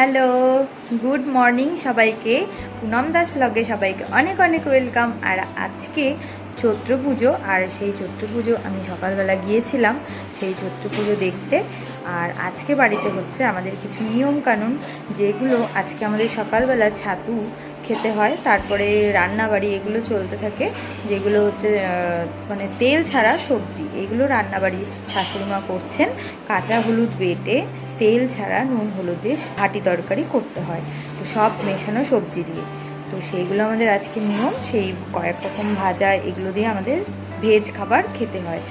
Hello, good morning সবাইকে। পুনম দাস ব্লগে সবাইকে অনেক অনেক ওয়েলকাম। আর আজকে চৈত্র পুজো, আর সেই চৈত্র পুজো আমি সকালবেলা গিয়েছিলাম, সেই চৈত্র পুজো দেখতে। আর আজকে বাড়িতে হচ্ছে আমাদের কিছু নিয়ম কানুন যেগুলো আজকে আমাদের সকালবেলা ছাতু খেতে হয়, তারপরে রান্না বাড়ি এগুলো চলতে থাকে, যেগুলো হচ্ছে মানে তেল ছাড়া সবজি, এগুলো রান্নাবাড়ি শাশুড়িমা করছেন, কাঁচা হলুদ বেটে তেল ছাড়া নুন, হলুদে হাঁটি তরকারি করতে হয়। তো সব মেশানো সবজি দিয়ে। তো সেইগুলো আমাদের আজকে নিয়ম, সেই কয়েক রকম ভাজা এগুলো দিয়ে আমাদের ভেজ খাবার খেতে হয়।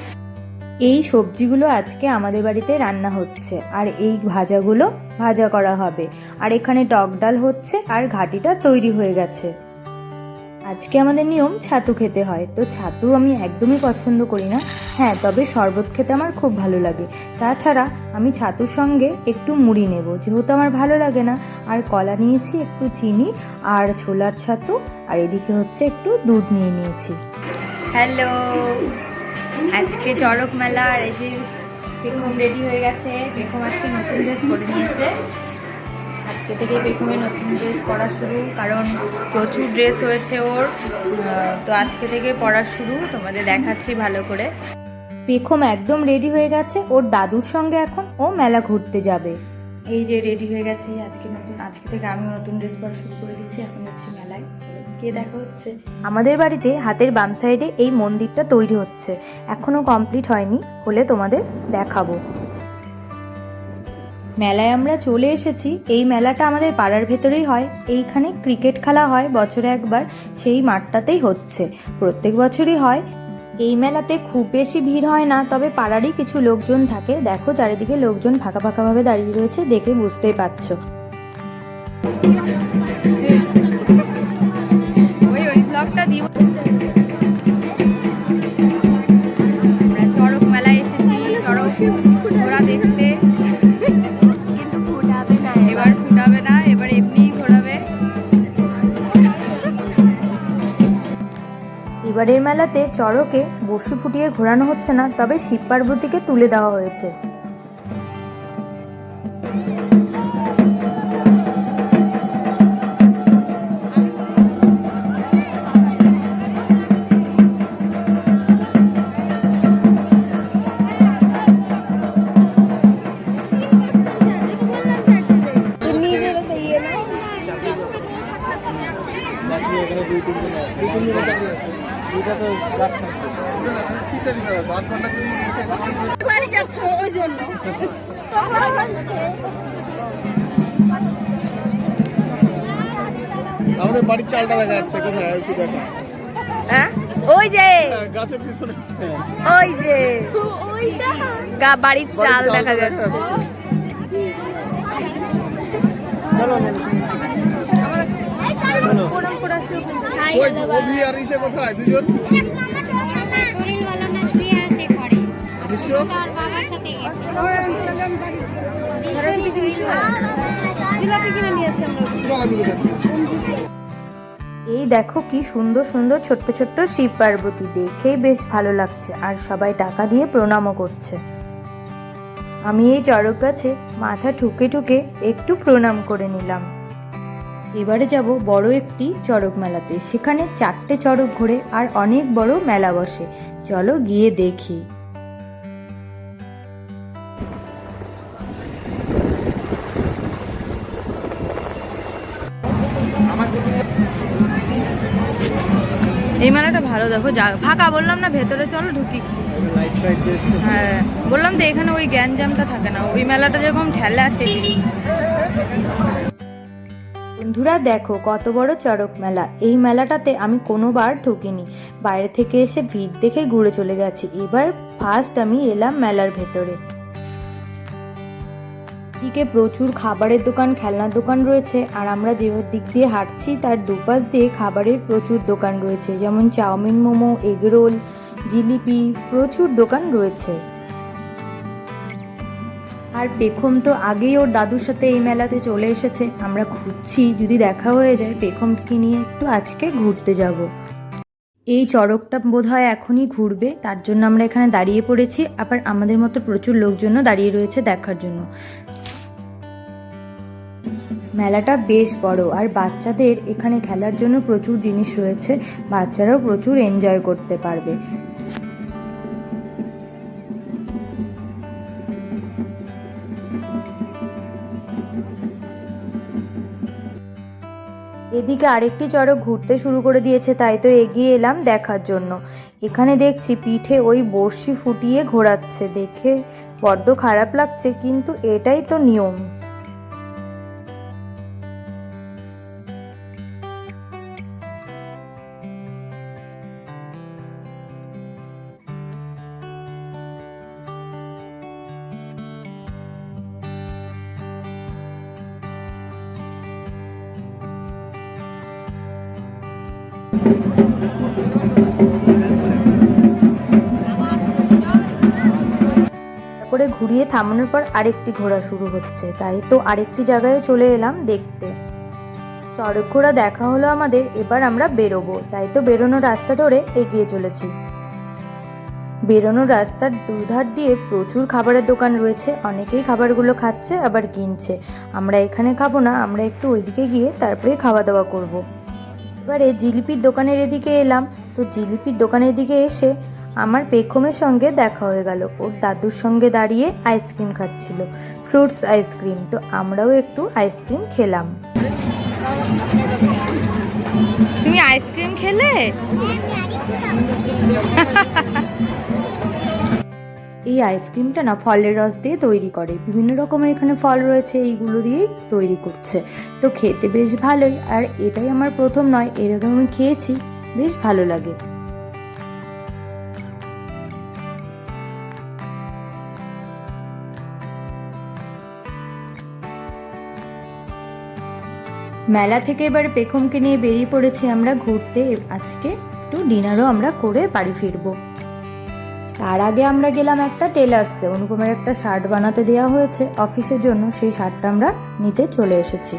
এই সবজিগুলো আজকে আমাদের বাড়িতে রান্না হচ্ছে, আর এই ভাজাগুলো ভাজা করা হবে। আর এখানে টক ডাল হচ্ছে, আর ঘাটিটা তৈরি হয়ে গেছে। আজকে আমাদের নিয়ম ছাতু খেতে হয়। তো ছাতু আমি একদমই পছন্দ করি না। হ্যাঁ তবে শরবত খেতে আমার খুব ভালো লাগে। তাছাড়া আমি ছাতুর সঙ্গে একটু মুড়ি নেব, যেহেতু আমার ভালো লাগে না। আর কলা নিয়েছি, একটু চিনি আর ছোলার ছাতু, আর এদিকে হচ্ছে একটু দুধ নিয়ে নিয়েছি। হ্যালো, আজকে চড়ক মেলা, আর এই যে বেগম রেডি হয়ে গেছে। বেগম আজকে নতুন ড্রেস করে নিয়েছে। আজকে থেকে বেগমে নতুন ড্রেস পরা শুরু, কারণ প্রচুর ড্রেস হয়েছে ওর। তো আজকে থেকে পড়া শুরু, তোমাদের দেখাচ্ছি ভালো করে। পেখম একদম রেডি হয়ে গেছে, ওর দাদুর সঙ্গে এখন ও মেলা ঘুরতে যাবে। এই যে রেডি হয়ে গেছে, আজকে নতুন, আজকে থেকে আমি নতুন ড্রেস পরা শুরু করে দিয়েছি, এখন যাচ্ছি মেলায়। কে দেখা হচ্ছে। আমাদের বাড়িতে হাতের বাম সাইডে এই মন্দিরটা তৈরি হচ্ছে, এখনও কমপ্লিট হয়নি, হলে তোমাদের দেখাবো। মেলায় আমরা চলে এসেছি। এই মেলাটা আমাদের পাড়ার ভেতরেই হয়। এইখানে ক্রিকেট খেলা হয় বছরে একবার। সেই মাঠটাতেই হচ্ছে। প্রত্যেক বছরই হয়। এই মেলাতে খুব বেশি ভিড় হয় না, তবে পাড়ারই কিছু লোকজন থাকে। দেখো, চারিদিকে লোকজন ফাঁকা ফাঁকাভাবে দাঁড়িয়ে রয়েছে দেখে বুঝতেই পারছ। এবারের মেলাতে চড়কে বসু ফুটিয়ে ঘোরানো হচ্ছে না তবে শিব পার্বতীকে তুলে দেওয়া হয়েছে। ওই জন্য আমাদের বাড়ির চালটা দেখা যাচ্ছে কোথায়? ওই শুধু দেখা হ্যাঁ? ওই যে। গাছের পিছনে। ওই যে। ওইটা গা বাড়ির চাল দেখা যাচ্ছে। কোথায়? দুজন? এই দেখো কি সুন্দর সুন্দর ছোট্ট ছোট্ট শিব পার্বতী। দেখেই বেশ ভালো লাগছে, আর সবাই টাকা দিয়ে প্রণামও করছে। আমি এই চড়ক গাছে মাথা ঠুকে ঠুকে একটু প্রণাম করে নিলাম। এবারে যাব বড় একটি চড়ক মেলাতে। সেখানে চারটে চড়ক ঘোরে আর অনেক বড় মেলা বসে। চলো গিয়ে দেখি। এই মেলাটা ভালো, দেখো, যা- ফাঁকা বললাম না, ভেতরে চলো, ঢুকি। হ্যাঁ বললাম তো এখানে ওই গ্যাঞ্জামটা থাকে না, ওই মেলাটা যেরকম ঠেলা ঠেলি বন্ধুরা, দেখো, কত বড় চড়ক মেলা। এই মেলাটাতে আমি কোনোবার ঢুকিনি। বাইরে থেকে এসে ভিড় দেখে ঘুরে চলে গেছি। এবার ফার্স্ট আমি এলাম মেলার ভেতরে। দিকে প্রচুর খাবারের দোকান, খেলনার দোকান রয়েছে। আর আমরা যে দিক দিয়ে হাঁটছি, তার দুপাশ দিয়ে খাবারের প্রচুর দোকান রয়েছে। যেমন চাউমিন, মোমো এগরোল জিলিপি, প্রচুর দোকান রয়েছে। আর পেখম তো আগেই ওর দাদুর সাথে এই মেলাতে চলে এসেছে। আমরা ঘুরছি যদি দেখা হয়ে যায়, পেখমকে নিয়ে একটু আজকে ঘুরতে যাব। এই চড়কটা বোধ হয় এখনই ঘুরবে, তার জন্য আমরা এখানে দাঁড়িয়ে পড়েছি। আবার আমাদের মতো প্রচুর লোকজনও দাঁড়িয়ে রয়েছে দেখার জন্য। মেলাটা বেশ বড় আর বাচ্চাদের এখানে খেলার জন্য প্রচুর জিনিস রয়েছে। বাচ্চারাও প্রচুর এনজয় করতে পারবে। এদিকে আরেকটি চড়ক ঘুরতে শুরু করে দিয়েছে, তাই তো এগিয়ে এলাম দেখার জন্য। এখানে দেখছি পিঠে ওই বড়শি ফুটিয়ে ঘোরাচ্ছে, দেখে বড্ড খারাপ লাগছে, কিন্তু এটাই তো নিয়ম। ঘুরিয়ে থামানোর পর আরেকটি ঘোরা শুরু হচ্ছে। তাই তো আরেকটি জায়গায় চলে এলাম দেখতে। চড়ক ঘোড়া দেখা হলো আমাদের, এবার আমরা বেরোবো। তাই তো বেরোনোর রাস্তা ধরে এগিয়ে চলেছি। বেরোনোর রাস্তার দুধার দিয়ে প্রচুর খাবারের দোকান রয়েছে। অনেকেই খাবারগুলো খাচ্ছে, আবার কিনছে। আমরা এখানে খাব না, আমরা একটু ওইদিকে গিয়ে তারপরে খাওয়া দাওয়া করব। এবারে জিলিপির দোকানের এদিকে এলাম। তো জিলিপির দোকানের দিকে এসে আমার পেখমের সঙ্গে দেখা হয়ে গেল। ওর দাদুর সঙ্গে দাঁড়িয়ে আইসক্রিম খাচ্ছিল। Fruits ice cream. তো আমরাও একটু আইসক্রিম খেলাম। তুমি আইসক্রিম খেলে? এই আইসক্রিমটা না ফলের রস দিয়ে তৈরি করে। বিভিন্ন রকমের এখানে ফল রয়েছে, এইগুলো দিয়েই তৈরি করছে। তো খেতে বেশ ভালোই। আর এটাই আমার প্রথম নয়, এরকম আমি খেয়েছি। বেশ ভালো লাগে। মেলা থেকে এবার পেখমকে নিয়ে বেরিয়ে পড়েছি আমরা ঘুরতে। আজকে একটু ডিনারও আমরা করে বাড়ি ফিরবো। তার আগে আমরা গেলাম একটা টেলার্সে অনুপমের একটা শার্ট বানাতে দেওয়া হয়েছে অফিসের জন্য। সেই শার্টটা আমরা নিতে চলে এসেছি।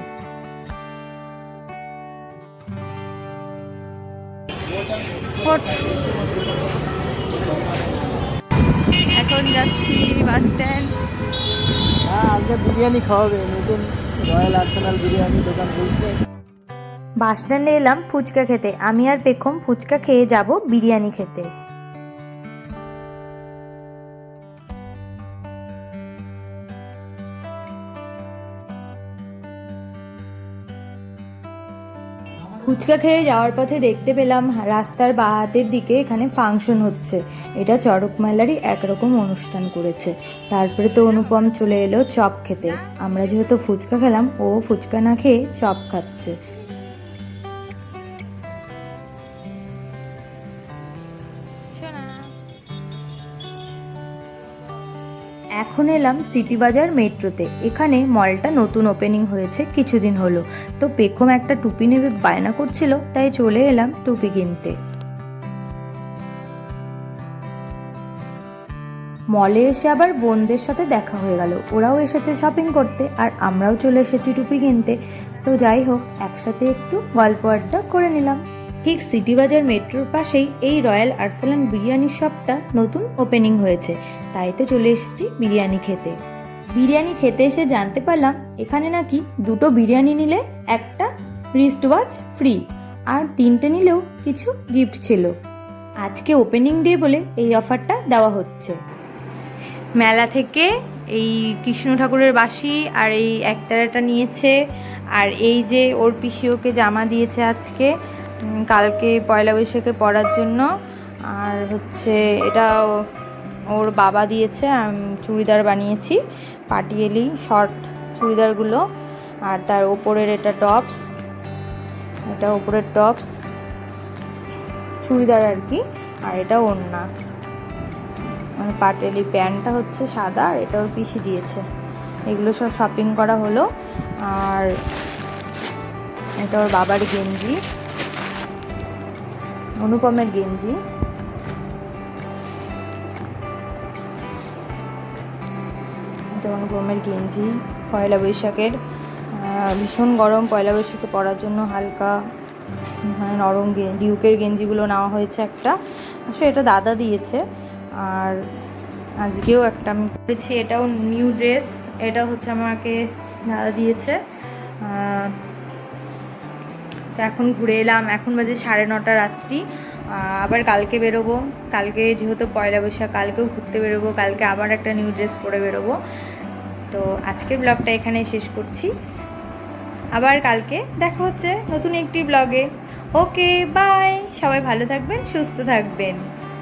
এখন যাচ্ছি বাস স্ট্যান্ড বিরিয়ানি খাওয়াবে, নতুন রয়্যাল আর্সেনাল বিরিয়ানি দোকান খুলছে। বাস স্ট্যান্ডে এলাম ফুচকা খেতে। আমি আর পেখম ফুচকা খেয়ে যাব বিরিয়ানি খেতে। ফুচকা খেয়ে যাওয়ার পথে দেখতে পেলাম রাস্তার বা হাতের দিকে এখানে ফাংশন হচ্ছে। এটা চড়ক মেলারই একরকম অনুষ্ঠান করেছে। তারপরে তো অনুপম চলে এলো চপ খেতে। আমরা যেহেতু ফুচকা খেলাম, ও ফুচকা না খেয়ে চপ খাচ্ছে। এখন এলাম সিটি বাজার মেট্রোতে। এখানে মলটা নতুন ওপেনিং হয়েছে কিছুদিন হলো। তো পেখম একটা টুপি নেবে, বায়না করছিল, তাই চলে এলাম টুপি কিনতে। মলে এসে আবার বোনদের সাথে দেখা হয়ে গেল। ওরাও এসেছে শপিং করতে, আর আমরাও চলে এসেছি টুপি কিনতে। তো যাই হোক, একসাথে একটু গল্প আড্ডা করে নিলাম। ঠিক সিটি বাজার মেট্রোর পাশেই এই রয়্যাল আর্সেলান বিরিয়ানি শপটা নতুন ওপেনিং হয়েছে। তাই তো চলে এসেছি বিরিয়ানি খেতে। বিরিয়ানি খেতে এসে জানতে পারলাম, এখানে নাকি দুটো বিরিয়ানি নিলে একটা রিস্ট ওয়াচ ফ্রি আর তিনটে নিলেও কিছু গিফট ছিল। আজকে ওপেনিং ডে বলে এই অফারটা দেওয়া হচ্ছে। মেলা থেকে এই কৃষ্ণ ঠাকুরের বাসি আর এই একতারাটা নিয়েছে, আর এই যে ওর পিসি ওকে জামা দিয়েছে আজকে কালকে পয়লা বৈশাখে পরার জন্য। আর হচ্ছে এটা ওর বাবা দিয়েছে চুড়িদার বানিয়েছি পাটিয়েলি শর্ট চুড়িদারগুলো। আর তার ওপরের এটা টপস এটা ওপরের টপস চুড়িদার আর কি, আর এটা ওড়না। মানে পাটেলি প্যান্টটা হচ্ছে সাদা, আর এটা ওর পিসি দিয়েছে। এগুলো সব শপিং করা হলো। আর এটা ওর বাবার গেঞ্জি। অনুপমের গেঞ্জি। এটা অনুপমের গেঞ্জি, পয়লা বৈশাখের ভীষণ গরম পয়লা বৈশাখে পরার জন্য হালকা মানে নরম ডিউকের গেঞ্জিগুলো নেওয়া হয়েছে একটা। আসলে এটা দাদা দিয়েছে। আর আজকেও একটা আমি পরেছি। এটাও নিউ ড্রেস এটা হচ্ছে আমাকে দাদা দিয়েছে। তো এখন ঘুরে এলাম। এখন বাজে সাড়ে নটা রাত্রি। আবার কালকে বেরোবো। কালকে যেহেতু পয়লা বৈশাখ, কালকেও ঘুরতে বেরোবো। কালকে আবার একটা নিউ ড্রেস পরে বেরোবো। তো আজকের ব্লগটা এখানে শেষ করছি। আবার কালকে দেখা হচ্ছে নতুন একটি ব্লগে ওকে বাই সবাই ভালো থাকবেন, সুস্থ থাকবেন।